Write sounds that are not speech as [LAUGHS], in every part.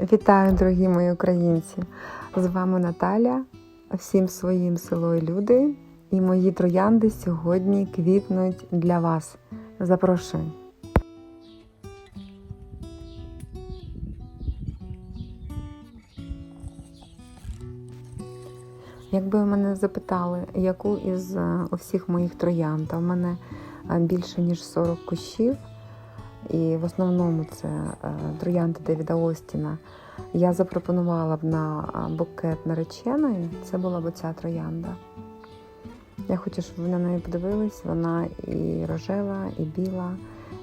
Вітаю, дорогі мої українці! З вами Наталя, всім своїм село і люди. І мої троянди сьогодні квітнуть для вас. Запрошую. Якби мене запитали, яку із е, усіх моїх троянд, а в мене е, більше ніж 40 кущів, і в основному це е, троянди Девіда Остіна, я запропонувала б на е, букет нареченої, це була б ця троянда. Я хочу, щоб ви на неї подивились. Вона і рожева, і біла,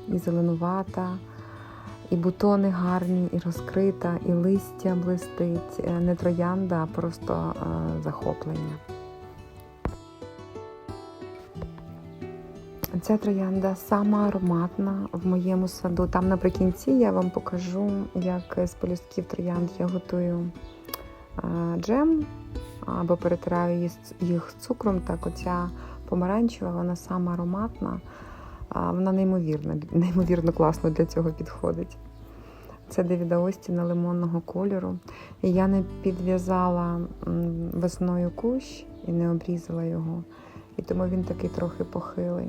і зеленувата, і бутони гарні, і розкрита, і листя блистить. Е, Не троянда, а просто захоплення. Ця троянда сама ароматна в моєму саду. Там наприкінці я вам покажу, як з полюстків троянд я готую е, джем або перетираю їх з- цукром. Так, оця помаранчева, вона сама ароматна, вона неймовірна, неймовірно класно для цього підходить. Це Девіда Остіна лимонного кольору. І я не підв'язала весною кущ і не обрізала його. І тому він такий трохи похилий.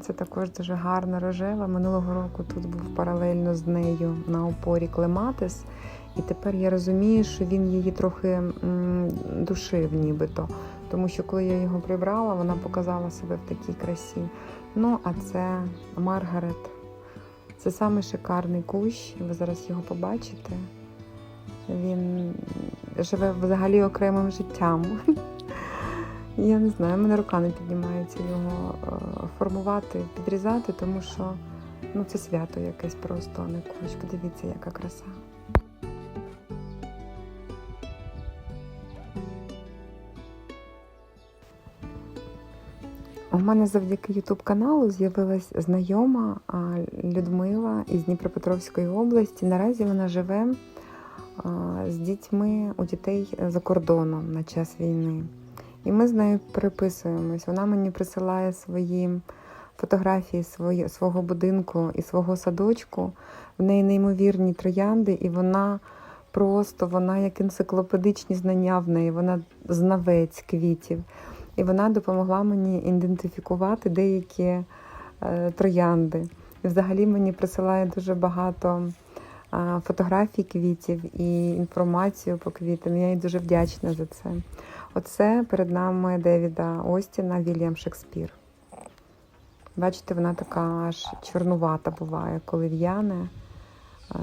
Це також дуже гарна рожева. Минулого року тут був паралельно з нею на опорі клематис. І тепер я розумію, що він її трохи душив, нібито. Тому що коли я його прибрала, вона показала себе в такій красі. Ну, а це Маргарет. Це самий шикарний кущ. Ви зараз його побачите. Він живе взагалі окремим життям. [LAUGHS] Я не знаю, мене рука не піднімається його е, формувати, підрізати, тому що ну, це свято якесь просто, не кущ. Подивіться, яка краса. У мене завдяки Ютуб каналу з'явилась знайома Людмила із Дніпропетровської області. Наразі вона живе з дітьми у дітей за кордоном на час війни. І ми з нею переписуємось. Вона мені присилає свої фотографії свого будинку і свого садочку. В неї неймовірні троянди, і вона просто вона як енциклопедичні знання в неї, вона знавець квітів. І вона допомогла мені ідентифікувати деякі е, троянди. І взагалі мені присилає дуже багато е, фотографій квітів і інформацію по квітам. Я їй дуже вдячна за це. Оце перед нами Девіда Остіна Вільям Шекспір. Бачите, вона така аж чорнувата буває, коли в'яне е,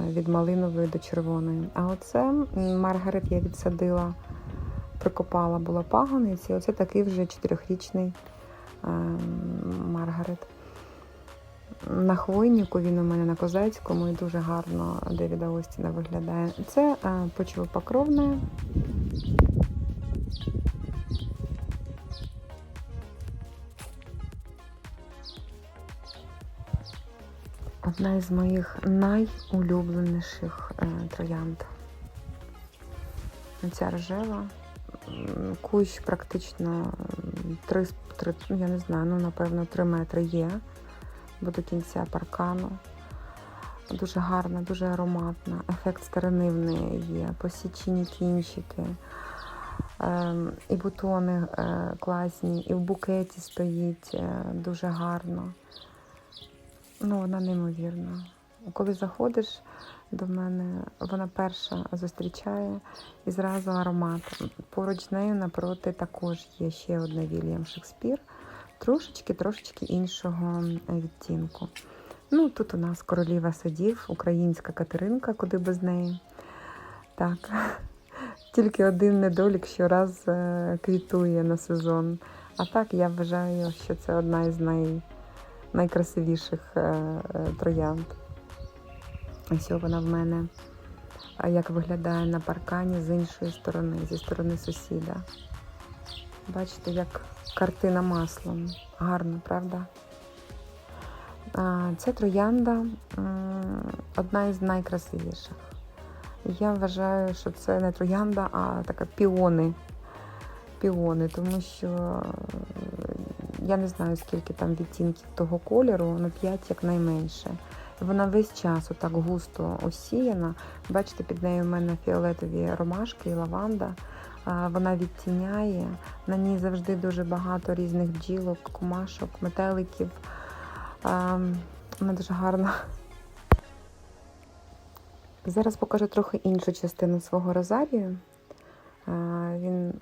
від малинової до червоної. А оце Маргарет я відсадила, прикопала була пагониць, і оце такий вже чотирьохрічний е, Маргарет. На хвойнику він у мене на козацькому і дуже гарно Девіда Остіна виглядає. Це е, почвопокровне. Одна із моїх найулюбленіших е, троянд. Ця рожева. Кущ практично 3, 3, я не знаю, ну напевно 3 метри є, бо до кінця паркану. Дуже гарна, дуже ароматна. Ефект старини в неї є, посічені кінчики. Ем, і бутони е, класні, і в букеті стоїть е, дуже гарно. Ну, вона неймовірна. Коли заходиш до мене, вона перша зустрічає і зразу аромат. Поруч з нею напроти також є ще одна Вільям Шекспір, трошечки, трошечки іншого відтінку. Ну, тут у нас королева садів, українська Катеринка, куди без неї. Так, [LAUGHS] тільки один недолік щораз е, квітує на сезон. А так я вважаю, що це одна із най найкрасивіших е, е, троянд. Ось вона в мене як виглядає на паркані з іншої сторони, зі сторони сусіда. Бачите, як картина маслом. Гарно, правда? Ця троянда одна із найкрасивіших. Я вважаю, що це не троянда, а така піони. Піони, тому що я не знаю, скільки там відтінків того кольору, ну 5 якнайменше. Вона весь час отак густо осіяна. Бачите, під нею в мене фіолетові ромашки і лаванда. Вона відтіняє. На ній завжди дуже багато різних бджілок, кумашок, метеликів. Вона дуже гарна. Зараз покажу трохи іншу частину свого розарію. Він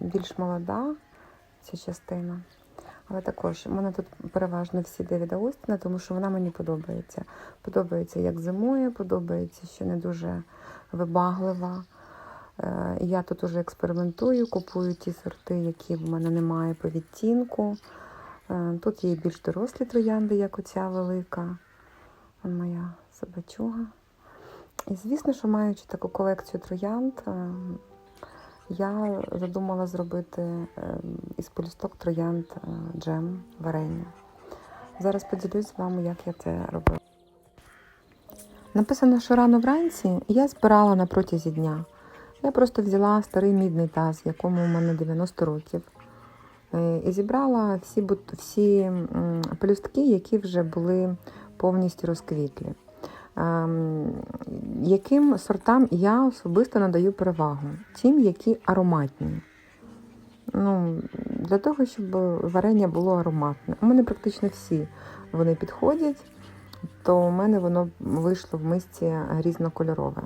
більш молода, ця частина. Але також в мене тут переважно всі Девіда Остіна, тому що вона мені подобається. Подобається, як зимує, подобається, що не дуже вибаглива. Е, Я тут уже експериментую, купую ті сорти, які в мене немає по відтінку. Е, Тут є більш дорослі троянди, як оця велика. Моя собачуга. І звісно, що маючи таку колекцію троянд, е, я задумала зробити е, із полісток троянд е, джем, варення. Зараз поділюсь з вами, як я це робила. Написано, що рано вранці я збирала на протязі дня. Я просто взяла старий мідний таз, якому у мене 90 років, е, і зібрала всі, всі пелюстки, які вже були повністю розквітлі. Ем, Яким сортам я особисто надаю перевагу? Тим, які ароматні. Ну, для того, щоб варення було ароматне. У мене практично всі вони підходять, то у мене воно вийшло в мисці різнокольорове.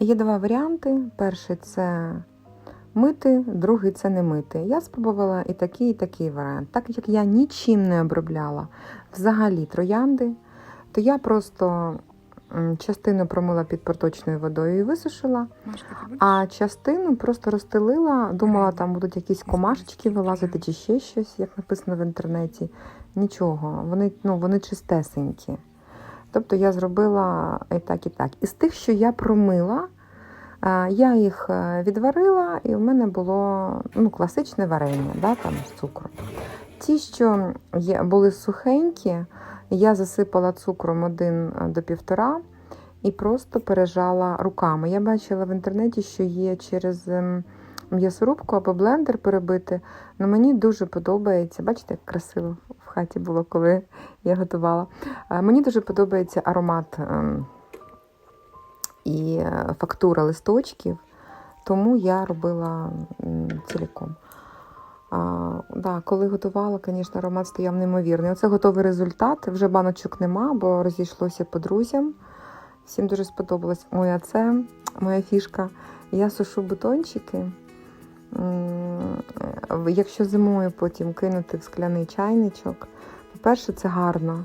Є два варіанти. Перший це мити, другий це не мити. Я спробувала і такий, і такий варіант. Так як я нічим не обробляла взагалі троянди, то я просто частину промила під проточною водою і висушила, а частину просто розстелила, думала, там будуть якісь комашечки вилазити чи ще щось, як написано в інтернеті. Нічого, вони, ну, вони чистесенькі. Тобто я зробила і так, і так. Із тих, що я промила, я їх е, відварила, і в мене було ну, класичне варення да, там, з цукром. Ті, що є, були сухенькі, я засипала цукром один е, до півтора і просто пережала руками. Я бачила в інтернеті, що є через ем, м'ясорубку або блендер перебити. Ну, мені дуже подобається. Бачите, як красиво в хаті було, коли я готувала. Е, Мені дуже подобається аромат ем, і е, фактура листочків, тому я робила м, ціліком. А, да, коли готувала, звісно, аромат стояв неймовірний. Оце готовий результат. Вже баночок нема, бо розійшлося по друзям. Всім дуже сподобалось. Ой, це моя фішка. Я сушу бутончики. Якщо зимою потім кинути в скляний чайничок, по-перше, це гарно.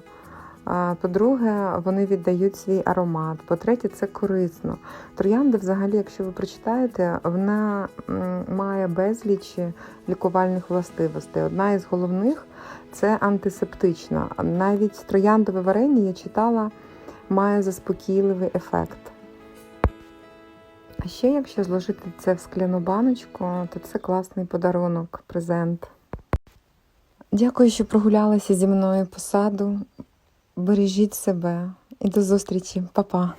По-друге, вони віддають свій аромат. По-третє, це корисно. Троянда, взагалі, якщо ви прочитаєте, вона має безліч лікувальних властивостей. Одна із головних це антисептична. Навіть трояндове варення я читала, має заспокійливий ефект. А ще, якщо зложити це в скляну баночку, то це класний подарунок, презент. Дякую, що прогулялися зі мною по саду. Бережіть себе і до зустрічі, Па-па!